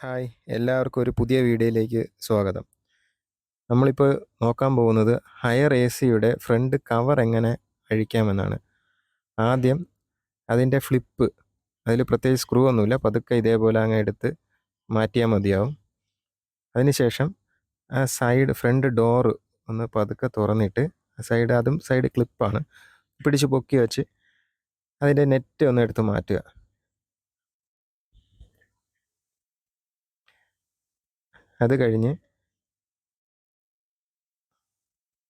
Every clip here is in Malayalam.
ഹായ് എല്ലാവർക്കും ഒരു പുതിയ വീഡിയോയിലേക്ക് സ്വാഗതം. നമ്മളിപ്പോൾ നോക്കാൻ പോകുന്നത് ഹയർ എ സിയുടെ ഫ്രണ്ട് കവർ എങ്ങനെ അഴിക്കാമെന്നാണ്. ആദ്യം അതിന്റെ ഫ്ലിപ്പ് അതിൽ പ്രത്യേകിച്ച് സ്ക്രൂ ഒന്നുമില്ല പതുക്കെ ഇതേപോലെ അങ്ങ് എടുത്ത് മാറ്റിയാൽ മതിയാവും. അതിനുശേഷം ആ സൈഡ് ഫ്രണ്ട് ഡോറ് ഒന്ന് പതുക്കെ തുറന്നിട്ട് സൈഡ് അതും സൈഡ് ക്ലിപ്പാണ് പിടിച്ച് പൊക്കി വെച്ച് അതിന്റെ നെറ്റ് ഒന്ന് എടുത്ത് മാറ്റുക. അത് കഴിഞ്ഞ്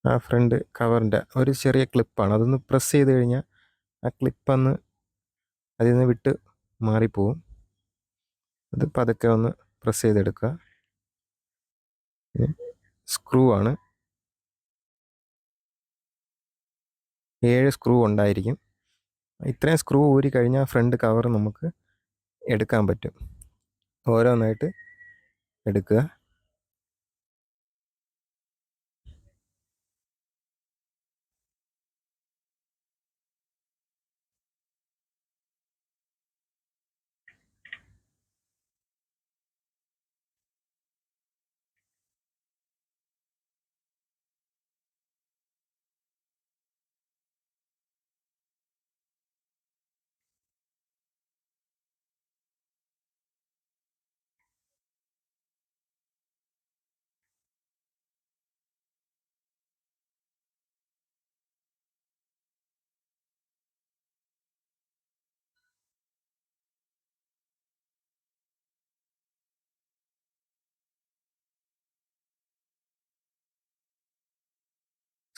ആ ഫ്രണ്ട് കവറിന്റെ ഒരു ചെറിയ ക്ലിപ്പാണ് അതൊന്ന് പ്രസ് ചെയ്ത് കഴിഞ്ഞാൽ ആ ക്ലിപ്പൊന്ന് അതിൽ നിന്ന് വിട്ട് മാറിപ്പോവും. അത് പതുക്കെ ഒന്ന് പ്രസ് ചെയ്തെടുക്കുക. സ്ക്രൂ ആണ്. ഏഴ് സ്ക്രൂ ഉണ്ടായിരിക്കും. ഇത്രയും സ്ക്രൂ ഊരി കഴിഞ്ഞാൽ ഫ്രണ്ട് കവർ നമുക്ക് എടുക്കാൻ പറ്റും. ഓരോന്നായിട്ട് എടുക്കുക.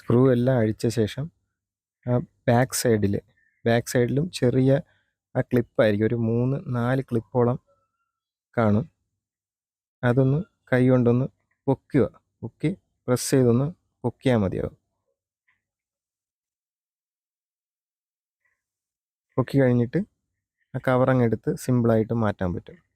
സ്ക്രൂ എല്ലാം അഴിച്ച ശേഷം ആ ബാക്ക് സൈഡിൽ ബാക്ക് സൈഡിലും ചെറിയ ആ ക്ലിപ്പായിരിക്കും ഒരു മൂന്ന് നാല് ക്ലിപ്പോളം കാണും. അതൊന്ന് കൈ കൊണ്ടൊന്ന് പൊക്കുക. പൊക്കി പ്രസ് ചെയ്തൊന്ന് പൊക്കിയാൽ മതിയാവും. പൊക്കി കഴിഞ്ഞിട്ട് ആ കവറങ്ങെടുത്ത് സിമ്പിളായിട്ട് മാറ്റാൻ പറ്റും.